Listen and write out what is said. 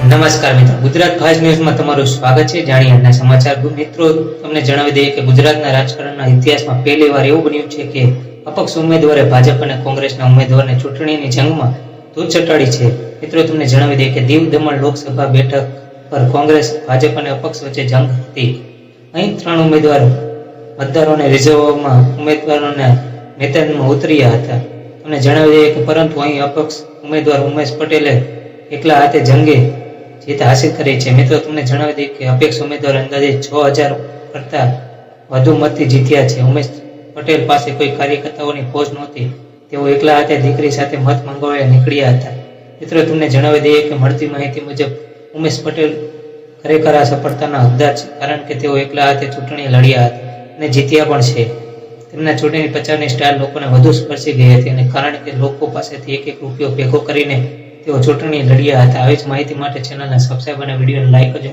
નમસ્કાર મિત્રો. ગુજરાત ફાસ્ટ ન્યૂઝમાં તમારું સ્વાગત છે. જાણીએ સમાચાર મિત્રો, તમને જણાવી દઈએ કે ગુજરાતના રાજકારણના ઇતિહાસમાં પહેલીવાર એવું બન્યું છે કે અપક્ષ ઉમેદવારે ભાજપ અને કોંગ્રેસના ઉમેદવારને ચૂંટણીની જંગમાં ધૂળ ચટાડી છે. મિત્રો, તમને જણાવી દઈએ કે દીવ દમણ લોકસભા બેઠક પર કોંગ્રેસ, ભાજપ અને અપક્ષ વચ્ચે જંગ હતી. અહીં ત્રણ ઉમેદવારો મતદારોને રિઝર્વમાં ઉમેદવારોના મેદાનમાં ઉતર્યા હતા. તમને જણાવી દઈએ કે પરંતુ અહીં અપક્ષ ઉમેદવાર ઉમેશ પટેલે એકલા હાથે જંગે જીત હાંસિલ કરી છે. મિત્રો, તમને જણાવી દઈએ કે અપેક્ષ ઉમેદવાર અંદાજે છ હજાર કરતા વધુ મતથી જીત્યા છે. ઉમેશ પટેલ પાસે કોઈ કાર્યકર્તાઓની ફોજ નહોતી. તેઓ એકલા હાથે દીકરી સાથે મત મંગાવવા નીકળ્યા હતા. મિત્રો, તમને જણાવી દઈએ કે મળતી માહિતી મુજબ, ઉમેશ પટેલ ખરેખર આ સફળતાના હકદાર છે, કારણ કે તેઓ એકલા હાથે ચૂંટણી લડ્યા હતા અને જીત્યા પણ છે. તેમના ચૂંટણી પ્રચારની સ્ટાઇલ લોકોને વધુ સ્પર્શી ગઈ હતી અને કારણ કે લોકો પાસેથી એક એક રૂપિયો ભેગો કરીને તેઓ ચૂંટણી લડ્યા હતા. આવી જ માહિતી માટે ચેનલને સબસ્ક્રાઈબ અને વિડીયોને લાઈક કરજો